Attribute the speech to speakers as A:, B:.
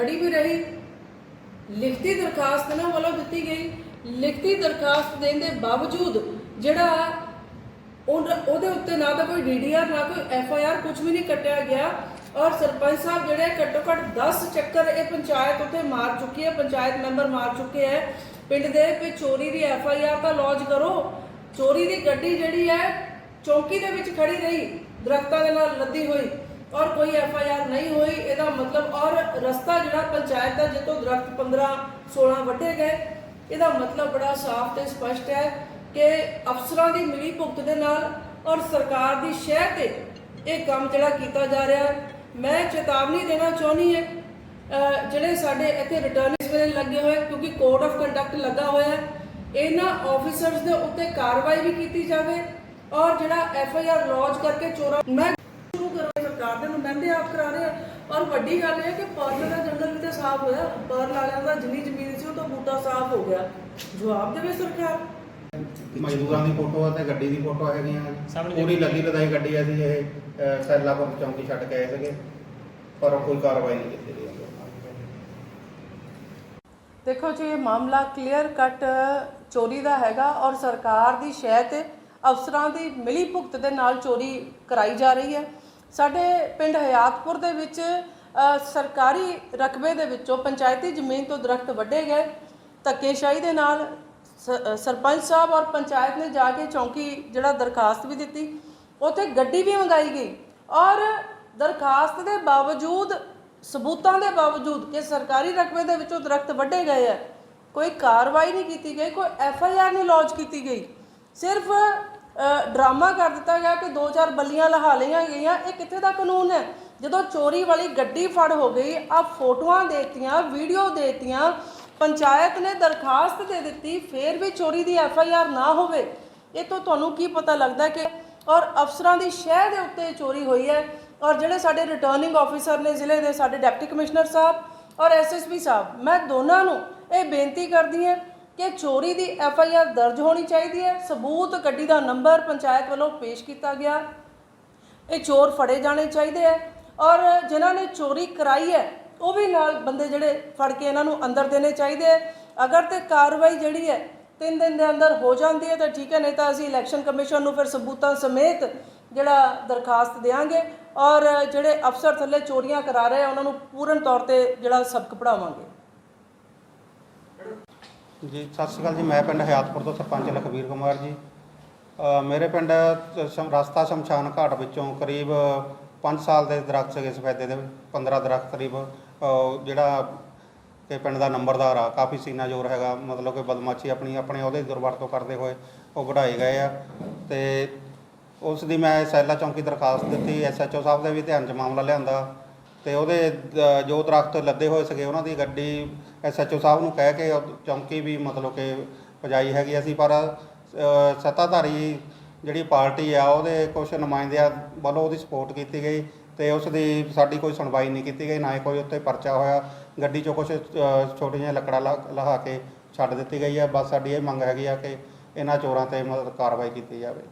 A: ਖੜੀ ਵੀ ਰਹੀ। ਲਿਖਤੀ ਦਰਖਾਸਤ ਇਹਨਾਂ ਵੱਲੋਂ ਦਿੱਤੀ ਗਈ। ਲਿਖਤੀ ਦਰਖਾਸਤ ਦੇਣ ਦੇ ਬਾਵਜੂਦ ਜਿਹੜਾ ਉਹਦੇ ਉੱਤੇ ਨਾ ਤਾਂ ਕੋਈ ਡੀਡੀਆਰ ਨਾ ਕੋਈ ਐਫਆਈਆਰ ਕੁਝ ਵੀ ਨਹੀਂ ਕੱਟਿਆ ਗਿਆ। ਔਰ ਸਰਪੰਚ ਸਾਹਿਬ ਜਿਹੜੇ ਘੱਟੋ ਘੱਟ 10 ਚੱਕਰ ਇਹ ਪੰਚਾਇਤ ਉੱਤੇ ਮਾਰ ਚੁੱਕੀ ਹੈ, ਪੰਚਾਇਤ ਮੈਂਬਰ ਮਾਰ ਚੁੱਕੇ ਹੈ। ਪਿੰਡ ਦੇ ਵੀ ਚੋਰੀ ਦੀ ਐਫਆਈਆਰ ਤਾਂ ਲੌਂਚ ਕਰੋ। ਚੋਰੀ ਦੀ ਗੱਡੀ ਜਿਹੜੀ ਹੈ, ਚੌਂਕੀ ਦੇ ਵਿੱਚ ਖੜੀ ਰਹੀ। ਦਰਖਤਾਂ ਦੇ ਨਾਲ ਲੱਦੀ ਹੋਈ। ਔਰ ਕੋਈ ਐਫ ਆਈ ਆਰ ਨਹੀਂ ਹੋਈ, ਇਹਦਾ ਮਤਲਬ ਔਰ ਰਸਤਾ ਜਿਹੜਾ ਪੰਚਾਇਤ ਦਾ ਜਿੱਤੋਂ ਦਰਖਤ 15 16 ਵੱਢੇ ਗਏ, ਇਹਦਾ ਮਤਲਬ ਬੜਾ ਸਾਫ਼ ਤੇ ਸਪਸ਼ਟ ਹੈ ਕਿ ਅਫਸਰਾਂ ਦੀ ਮਿਲੀ ਭੁਗਤ ਦੇ ਨਾਲ ਔਰ ਸਰਕਾਰ ਦੀ ਸ਼ਹਿ ਤੇ ਇਹ ਕੰਮ ਜਿਹੜਾ ਕੀਤਾ ਜਾ ਰਿਹਾ ਮੈਂ ਚੇਤਾਵਨੀ ਦੇਣਾ ਚਾਹੁੰਦੀ ਹੈ ਜਿਹੜੇ ਸਾਡੇ ਇੱਥੇ ਰਿਟਰਨਿੰਗ ਵੇਲੇ ਲੱਗੇ ਹੋਏ, ਕਿਉਂਕਿ ਕੋਡ ਆਫ ਕੰਡਕਟ ਲੱਗਾ ਹੋਇਆ ਇਹਨਾਂ ਆਫੀਸਰਸ ਦੇ ਉੱਤੇ ਕਾਰਵਾਈ ਵੀ ਕੀਤੀ ਜਾਵੇ ਔਰ ਜਿਹੜਾ ਐਫ ਆਈ ਆਰ ਲੌਂਚ ਕਰਕੇ ਚੋਰਾਂ ਮੈਂ ਸ਼ੁਰੂ ਕਰਾਂ ਸਰਕਾਰ ਦੇ ਨੁਮਾਇੰਦੇ ਆਪ ਕਰਾ ਰਹੇ ਆ। ਔਰ ਵੱਡੀ ਗੱਲ ਇਹ ਹੈ ਕਿ ਪਰਲ ਦਾ ਜੰਗਲ ਵੀ ਤਾਂ ਸਾਫ਼ ਹੋਇਆ। ਪਰਲ ਵਾਲਿਆਂ ਦਾ ਜਿੰਨੀ ਜ਼ਮੀਨ ਸੀ ਉਹ ਤਾਂ ਬੂਟਾ ਸਾਫ਼ ਹੋ ਗਿਆ। ਜਵਾਬ ਦੇਵੇ ਸਰਕਾਰ?
B: ਮਜ਼ਦੂਰਾਂ ਦੀ ਫੋਟੋ ਅਤੇ ਗੱਡੀ ਦੀ ਫੋਟੋ ਹੈਗੀਆਂ। ਪੂਰੀ ਲੱਗੀ ਲਦਾਈ ਗੱਡੀ ਆ ਸੀ ਇਹ ਅਹ, ਸੈਲਾਪੁਰ ਚੌਂਕੀ ਛੱਡ ਕੇ ਆਏ ਸੀਗੇ। ਪਰ ਕੋਈ ਕਾਰਵਾਈ ਨਹੀਂ ਕੀਤੀ ਗਈ।
A: ਦੇਖੋ ਜੀ ਇਹ ਮਾਮਲਾ ਕਲੀਅਰ ਕੱਟ ਚੋਰੀ ਦਾ ਹੈਗਾ ਔਰ ਸਰਕਾਰ ਦੀ ਸ਼ਹਿ ਤੇ ਅਫਸਰਾਂ ਦੀ ਮਿਲੀ ਭੁਗਤ ਦੇ ਨਾਲ ਚੋਰੀ ਕਰਾਈ ਜਾ ਰਹੀ ਹੈ। ਸਾਡੇ ਪਿੰਡ ਹਯਾਤਪੁਰ ਦੇ ਵਿੱਚ ਸਰਕਾਰੀ ਰਕਬੇ ਦੇ ਵਿੱਚੋਂ ਪੰਚਾਇਤੀ ਜ਼ਮੀਨ ਤੋਂ ਦਰਖਤ ਵੱਢੇ ਗਏ। ਧੱਕੇਸ਼ਾਹੀ ਦੇ ਨਾਲ ਸ- ਸਰਪੰਚ ਸਾਹਿਬ ਔਰ ਪੰਚਾਇਤ ਨੇ ਜਾ ਕੇ ਚੌਂਕੀ ਜਿਹੜਾ ਦਰਖਾਸਤ ਵੀ ਦਿੱਤੀ, ਉੱਥੇ ਗੱਡੀ ਵੀ ਮੰਗਾਈ ਗਈ ਔਰ ਦਰਖਾਸਤ ਦੇ ਬਾਵਜੂਦ, ਸਬੂਤਾਂ ਦੇ ਬਾਵਜੂਦ ਕਿ ਸਰਕਾਰੀ ਰਕਬੇ ਦੇ ਵਿੱਚੋਂ ਦਰਖਤ ਵੱਢੇ ਗਏ ਆ ਕੋਈ ਕਾਰਵਾਈ ਨਹੀਂ ਕੀਤੀ ਗਈ, ਕੋਈ ਐਫ ਆਈ ਆਰ ਨਹੀਂ ਲੌਂਚ ਕੀਤੀ ਗਈ। ਸਿਰਫ ਡਰਾਮਾ ਕਰ ਦਿੱਤਾ ਗਿਆ ਕਿ ਦੋ ਚਾਰ ਬੱਲੀਆਂ ਲਹਾ ਲਈਆਂ ਗਈਆਂ। ਇਹ ਕਿੱਥੇ ਦਾ ਕਾਨੂੰਨ ਹੈ? ਜਦੋਂ ਚੋਰੀ ਵਾਲੀ ਗੱਡੀ ਫੜ ਹੋ ਗਈ, ਆ ਫੋਟੋਆਂ ਦੇਤੀਆਂ, ਵੀਡੀਓ ਦੇਤੀਆਂ, ਪੰਚਾਇਤ ਨੇ ਦਰਖਾਸਤ ਦੇ ਦਿੱਤੀ, ਫੇਰ ਵੀ ਚੋਰੀ ਦੀ ਐਫ ਆਈ ਆਰ ਨਾ ਹੋਵੇ। ਇਹ ਤੋਂ ਤੁਹਾਨੂੰ ਕੀ ਪਤਾ ਲੱਗਦਾ ਕਿ ਔਰ ਅਫਸਰਾਂ ਦੀ ਸ਼ਹਿ ਦੇ ਉੱਤੇ ਚੋਰੀ ਹੋਈ ਹੈ ਔਰ ਜਿਹੜੇ ਸਾਡੇ ਰਿਟਰਨਿੰਗ ਆਫੀਸਰ ਨੇ ਜ਼ਿਲ੍ਹੇ ਦੇ, ਸਾਡੇ ਡਿਪਟੀ ਕਮਿਸ਼ਨਰ ਸਾਹਿਬ ਔਰ ਐਸਐਸਪੀ ਸਾਹਿਬ, ਮੈਂ ਦੋਨਾਂ ਨੂੰ ਇਹ ਬੇਨਤੀ ਕਰਦੀ ਹਾਂ ਕਿ ਚੋਰੀ ਦੀ ਐਫ ਆਈ ਆਰ ਦਰਜ ਹੋਣੀ ਚਾਹੀਦੀ ਹੈ। ਸਬੂਤ ਗੱਡੀ ਦਾ ਨੰਬਰ ਪੰਚਾਇਤ ਵੱਲੋਂ ਪੇਸ਼ ਕੀਤਾ ਗਿਆ। ਇਹ ਚੋਰ ਫੜੇ ਜਾਣੇ ਚਾਹੀਦੇ ਹੈ ਔਰ ਜਿਨ੍ਹਾਂ ਨੇ ਚੋਰੀ ਕਰਾਈ ਹੈ, ਉਹ ਵੀ ਨਾਲ ਬੰਦੇ ਜਿਹੜੇ ਫੜ ਕੇ ਇਹਨਾਂ ਨੂੰ ਅੰਦਰ ਦੇਣੇ ਚਾਹੀਦੇ ਹੈ। ਅਗਰ ਤੇ ਕਾਰਵਾਈ ਜਿਹੜੀ ਹੈ ਤਿੰਨ ਦਿਨ ਦੇ ਅੰਦਰ ਹੋ ਜਾਂਦੀ ਹੈ ਤਾਂ ਠੀਕ ਹੈ, ਨਹੀਂ ਤਾਂ ਅਸੀਂ ਇਲੈਕਸ਼ਨ ਕਮਿਸ਼ਨ ਨੂੰ ਫਿਰ ਸਬੂਤਾਂ ਸਮੇਤ ਜਿਹੜਾ ਦਰਖਾਸਤ ਦੇਵਾਂਗੇ ਔਰ ਜਿਹੜੇ ਅਫਸਰ ਥੱਲੇ ਚੋਰੀਆਂ ਕਰਾ ਰਹੇ ਆ, ਉਹਨਾਂ ਨੂੰ ਪੂਰਨ ਤੌਰ ਤੇ ਜਿਹੜਾ ਸਬਕ ਪੜਾਵਾਂਗੇ
B: ਜੀ ਸਤਿ ਸ਼੍ਰੀ ਅਕਾਲ ਜੀ ਮੈਂ ਪਿੰਡ ਹਯਾਤਪੁਰ ਤੋਂ ਸਰਪੰਚ ਲਖਵੀਰ ਕੁਮਾਰ ਜੀ। ਅ, ਮੇਰੇ ਪਿੰਡ ਸ਼ਮ- ਰਸਤਾ ਸ਼ਮਸ਼ਾਨ ਘਾਟ ਵਿੱਚੋਂ ਕਰੀਬ 5 ਸਾਲ ਦੇ ਦਰਖਤ ਸੀਗੇ ਸਫੈਦੇ ਦੇ 15 ਦਰਖਤ ਕਰੀਬ। ਅ, ਜਿਹੜਾ ਕਿ ਪਿੰਡ ਦਾ ਨੰਬਰਦਾਰ ਆ ਕਾਫੀ ਸੀਨਾ ਜ਼ੋਰ ਹੈਗਾ ਮਤਲਬ ਕਿ ਬਦਮਾਸ਼ੀ ਆਪਣੀ ਆਪਣੇ ਉਹਦੇ ਦੁਰਵਰਤੋਂ ਕਰਦੇ ਹੋਏ ਉਹ ਵਢਾਏ ਗਏ ਆ। ਤੇ ਉਸ ਦੀ ਮੈਂ ਸੈਲਾ ਚੌਂਕੀ ਦਰਖਾਸਤ ਦਿੱਤੀ ਐਸਐਚਓ ਸਾਹਿਬ ਦੇ ਵੀ ਧਿਆਨ 'ਚ ਮਾਮਲਾ ਲਿਆਂਦਾ। ਤੇ ਉਹਦੇ ਦ- ਜੋ ਦਰਖਤ ਲੱਦੇ ਹੋਏ ਸੀਗੇ ਉਹਨਾਂ ਦੀ ਗੱਡੀ ਐਸਐਚਓ ਸਾਹਿਬ ਨੂੰ ਕਹਿ ਕੇ ਉਹ ਚੌਂਕੀ ਵੀ ਮਤਲਬ ਕਿ ਪਜਾਈ ਹੈਗੀ ਅਸੀਂ ਪਰ ਅ, ਸੱਤਾਧਾਰੀ ਜਿਹੜੀ ਪਾਰਟੀ ਆ ਉਹਦੇ ਕੁਝ ਨੁਮਾਇੰਦਿਆਂ ਵੱਲੋਂ ਉਹਦੀ ਸਪੋਰਟ ਕੀਤੀ ਗਈ ਤੇ ਉਸ ਦੀ ਸਾਡੀ ਕੋਈ ਸੁਣਵਾਈ ਨਹੀਂ ਕੀਤੀ ਗਈ ਨਾ ਹੀ ਕੋਈ ਉੱਤੇ ਪਰਚਾ ਹੋਇਆ। ਗੱਡੀ 'ਚੋਂ ਕੁਝ ਛੋਟੀਆਂ ਜਿਹੀਆਂ ਲੱਕੜਾਂ ਲਾ- ਲਹਾ ਕੇ ਛੱਡ ਦਿੱਤੀ ਗਈ ਆ। ਬਸ ਸਾਡੀ ਇਹ ਮੰਗ ਹੈਗੀ ਆ ਕਿ ਇਹਨਾਂ ਚੋਰਾਂ ਤੇ ਮਤਲਬ ਕਾਰਵਾਈ ਕੀਤੀ ਜਾਵੇ।